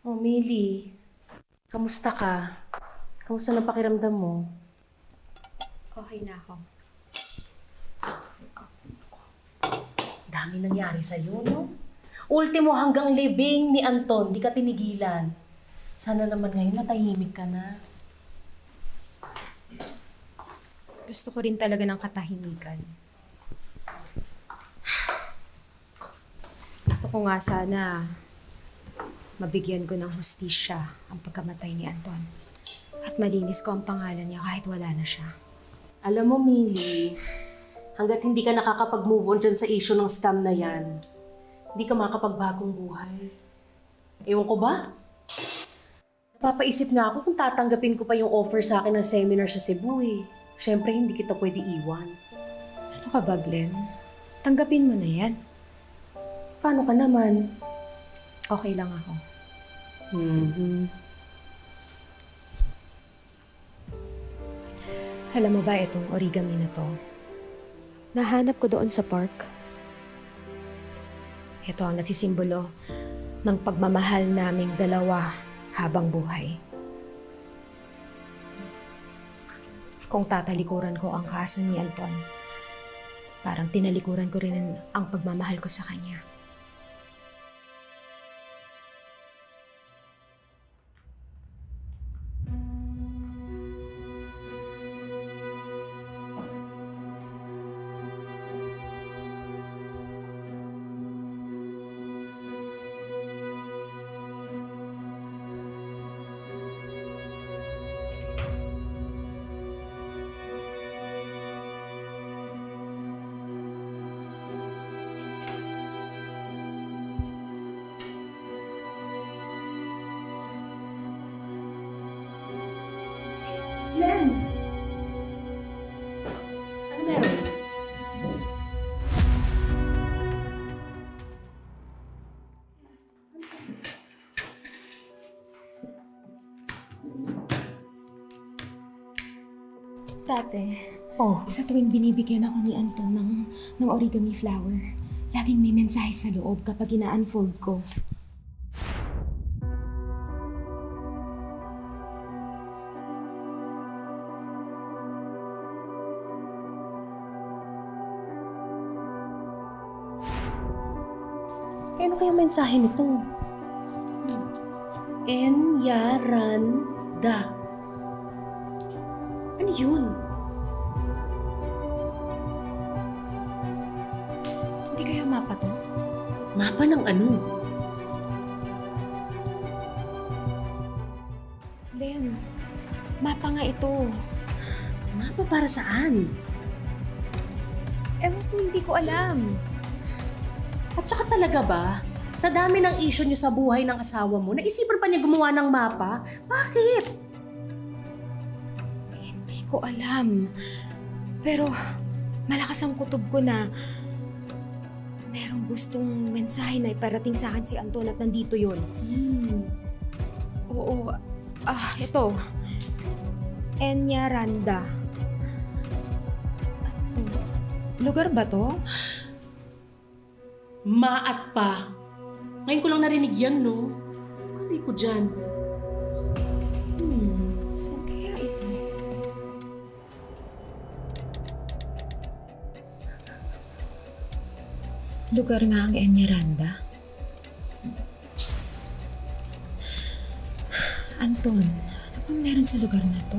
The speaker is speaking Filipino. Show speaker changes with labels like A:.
A: Oh, Millie. Kamusta ka? Kamusta na pakiramdam mo?
B: Okay na ako.
A: Dami nangyari sa'yo, no? Ultimo hanggang libing ni Anton, di ka tinigilan. Sana naman ngayon natahimik ka na.
B: Gusto ko rin talaga ng katahimikan. Gusto ko nga sana mabigyan ko ng hustisya ang pagkamatay ni Anton. At malinis ko ang pangalan niya kahit wala na siya.
A: Alam mo, Millie, hanggat hindi ka nakakapag-move on dyan sa issue ng scam na yan, hindi ka makapagbagong buhay. Ewan ko ba? Napapaisip nga ako kung tatanggapin ko pa yung offer sa akin ng seminar sa Cebu eh. Siyempre, hindi kita pwede iwan.
B: Ano ka ba, Glenn? Tanggapin mo na yan.
A: Paano ka naman?
B: Okay lang ako.
A: Mhm.
B: Alam mo ba itong origami na to? Nahanap ko doon sa park. Ito ang nagsisimbolo ng pagmamahal naming dalawa habang buhay. Kung tatalikuran ko ang kaso ni Anton, parang tinalikuran ko rin ang pagmamahal ko sa kanya.
A: Glenn! Ano meron?
B: Tate,
A: Oh,
B: sa tuwing binibigyan ako ni Anton ng, ng origami flower, laging may mensahe sa loob kapag ina-unfold ko.
A: Eh, ano kayang mensahe nito? Enyaranda. Ano yun?
B: Hindi kaya mapa to?
A: Mapa ng ano?
B: Len, mapa nga ito.
A: Mapa para saan?
B: Ewan ko, hindi ko alam.
A: At saka talaga ba, sa dami ng issue niyo sa buhay ng asawa mo, naisipan pa niya gumawa ng mapa? Bakit?
B: Hindi ko alam. Pero malakas ang kutob ko na merong gustong mensahe na iparating sa akin si Anton at nandito yon.
A: Hmm.
B: Oo. Ah, ito. Enyaranda. Ano? Lugar ba to?
A: Maat pa. Ngayon ko lang narinig yan, no? Mali ko dyan. Hmm.
B: Saan kaya? Lugar nga ang Enyaranda. Anton, ano bang meron sa lugar na to?